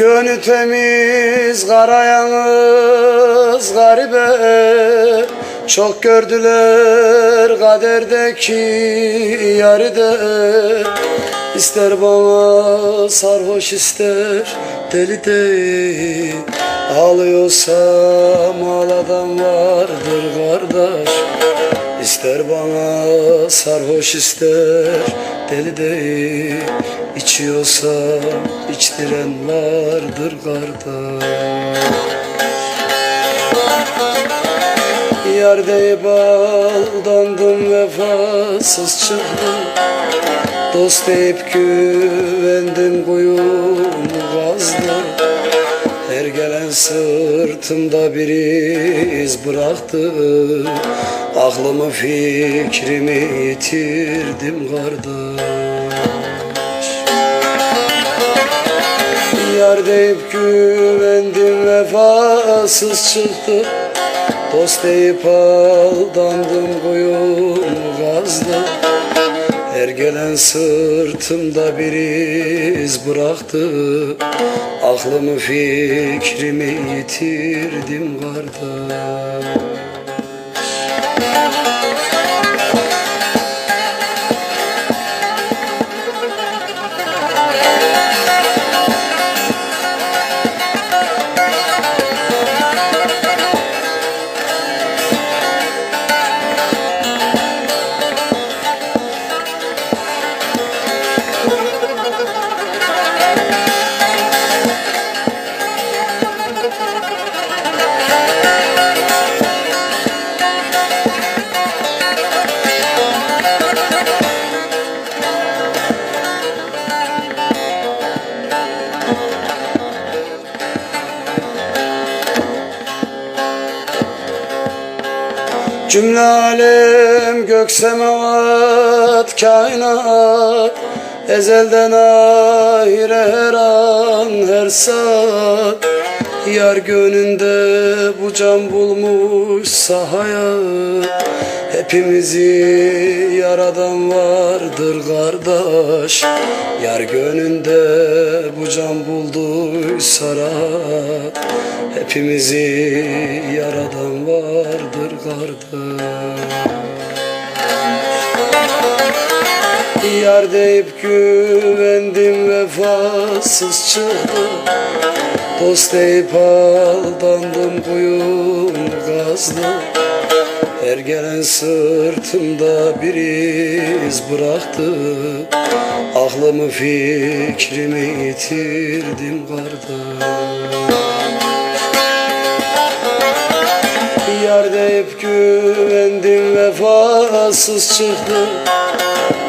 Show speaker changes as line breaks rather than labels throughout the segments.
Gönlü temiz karayalnız garibe. Çok gördüler kaderdeki yarı de. İster bana sarhoş ister deli de Ağlıyorsam ağladan vardır kardeş İster bana sarhoş ister. Deli de içiyorsa içtiren vardır kardeş. Yar deyip aldandım vefasız çıktım. Dost deyip güvendim kuyumu kazdım Her gelen sırtımda bir iz bıraktı. Aklımı fikrimi yitirdim kardeş. Yar deyip güvendim vefasız çıktı. Dost deyip aldandım kuyumu kazdım Her gelen sırtımda bir iz bıraktı. Aklımı fikrimi yitirdim kardeş Cümle alem gök semavat kainat. Ezelden ahire her an her saat Yar gönlünde bu can bulmuşsa hayat Hepimizi yaradan vardır kardeş. Yar gönlünde bu can bulduysa rahat Hepimizi yaradan vardır kardeş. Yar deyip güvendim vefasız çıktı Dost deyip aldandım kuyum kazdım Her gelen sırtımda bir iz bıraktı. Aklımı fikrimi yitirdim kardeş. Yar deyip güvendim vefasız çıktı.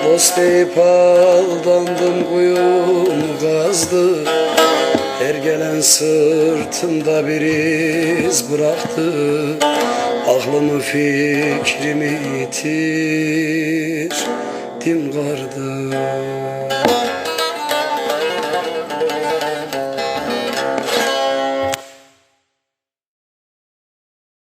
Dost deyip aldandım kuyumu kazdı Her gelen sırtımda bir iz bıraktı. Aklımı fikrimi yitirdim kardeş